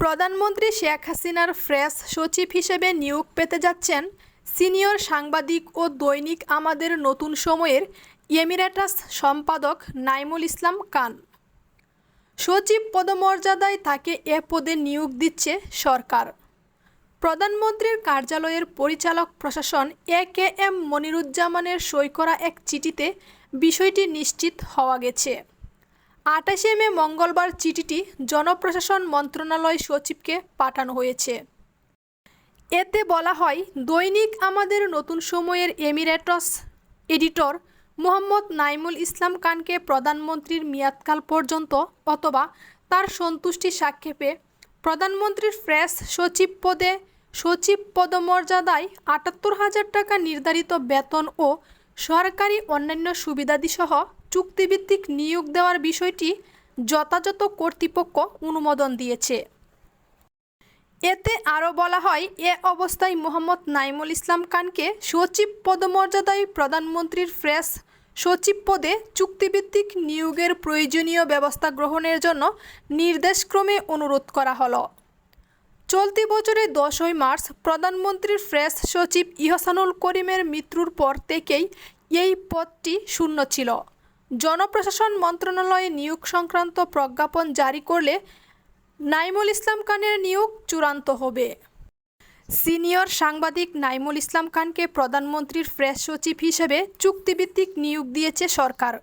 প্রধানমন্ত্রী শেখ হাসিনার ফ্রেশ সচিব হিসেবে নিয়োগ পেতে যাচ্ছেন সিনিয়র সাংবাদিক ও দৈনিক আমাদের নতুন সময়ের এমিরেটাস সম্পাদক নাইমুল ইসলাম খান। সচিব পদমর্যাদায় তাকে এ পদে নিয়োগ দিচ্ছে সরকার। প্রধানমন্ত্রীর কার্যালয়ের পরিচালক প্রশাসন এ কে এম মনিরুজ্জামানের সই করা এক চিঠিতে বিষয়টি নিশ্চিত হওয়া গেছে। আঠাশে মে মঙ্গলবার চিঠিটি জনপ্রশাসন মন্ত্রণালয় সচিবকে পাঠানো হয়েছে। এতে বলা হয়, দৈনিক আমাদের নতুন সময়ের এমিরেটস এডিটর মোহাম্মদ নাইমুল ইসলাম খানকে প্রধানমন্ত্রীর মেয়াদকাল পর্যন্ত অথবা তার সন্তুষ্টি সাক্ষেপে প্রধানমন্ত্রীর প্রেস সচিব পদে সচিব পদমর্যাদায় আটাত্তর হাজার টাকা নির্ধারিত বেতন ও সরকারি অন্যান্য সুবিধাদিসহ চুক্তিভিত্তিক নিয়োগ দেওয়ার বিষয়টি যথাযথ কর্তৃপক্ষ অনুমোদন দিয়েছে। এতে আরও বলা হয়, এ অবস্থায় মোহাম্মদ নাইমুল ইসলাম খানকে সচিব পদমর্যাদায় প্রধানমন্ত্রীর ফ্রেশ সচিব পদে চুক্তিভিত্তিক নিয়োগের প্রয়োজনীয় ব্যবস্থা গ্রহণের জন্য নির্দেশক্রমে অনুরোধ করা হলো। চলতি বছরের দশই মার্চ প্রধানমন্ত্রীর ফ্রেশ সচিব ইহসানুল করিমের মৃত্যুর পর থেকেই এই পদটি শূন্য ছিল। জনপ্রশাসন মন্ত্রণালয়ে নিয়োগ সংক্রান্ত প্রজ্ঞাপন জারি করলে নাইমুল ইসলাম খানের নিয়োগ চূড়ান্ত হবে। সিনিয়র সাংবাদিক নাইমুল ইসলাম খানকে প্রধানমন্ত্রীর প্রেস সচিব হিসেবে চুক্তিভিত্তিক নিয়োগ দিয়েছে সরকার।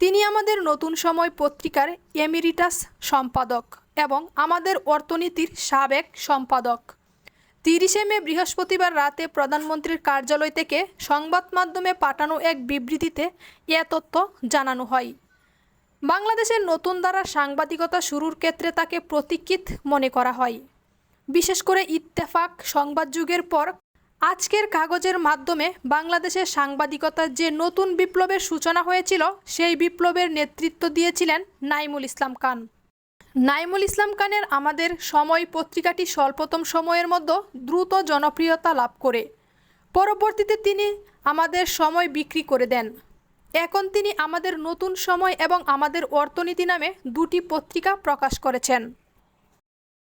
তিনি আমাদের নতুন সময় পত্রিকার এমিরিটাস সম্পাদক এবং আমাদের অর্থনীতির সাবেক সম্পাদক। তিরিশে মে বৃহস্পতিবার রাতে প্রধানমন্ত্রীর কার্যালয় থেকে সংবাদ মাধ্যমে পাঠানো এক বিবৃতিতে এ তথ্য জানানো হয়। বাংলাদেশের নতুন দ্বারা সাংবাদিকতা শুরুর ক্ষেত্রে তাকে প্রতীক্ষিত মনে করা হয়। বিশেষ করে ইত্তেফাক সংবাদ যুগের পর আজকের কাগজের মাধ্যমে বাংলাদেশের সাংবাদিকতার যে নতুন বিপ্লবের সূচনা হয়েছিল, সেই বিপ্লবের নেতৃত্ব দিয়েছিলেন নাইমুল ইসলাম খান। নাইমুল ইসলাম খানের আমাদের সময় পত্রিকাটি স্বল্পতম সময়ের মধ্যে দ্রুত জনপ্রিয়তা লাভ করে। পরবর্তীতে তিনি আমাদের সময় বিক্রি করে দেন। এখন তিনি আমাদের নতুন সময় এবং আমাদের অর্থনীতি নামে দুটি পত্রিকা প্রকাশ করেছেন।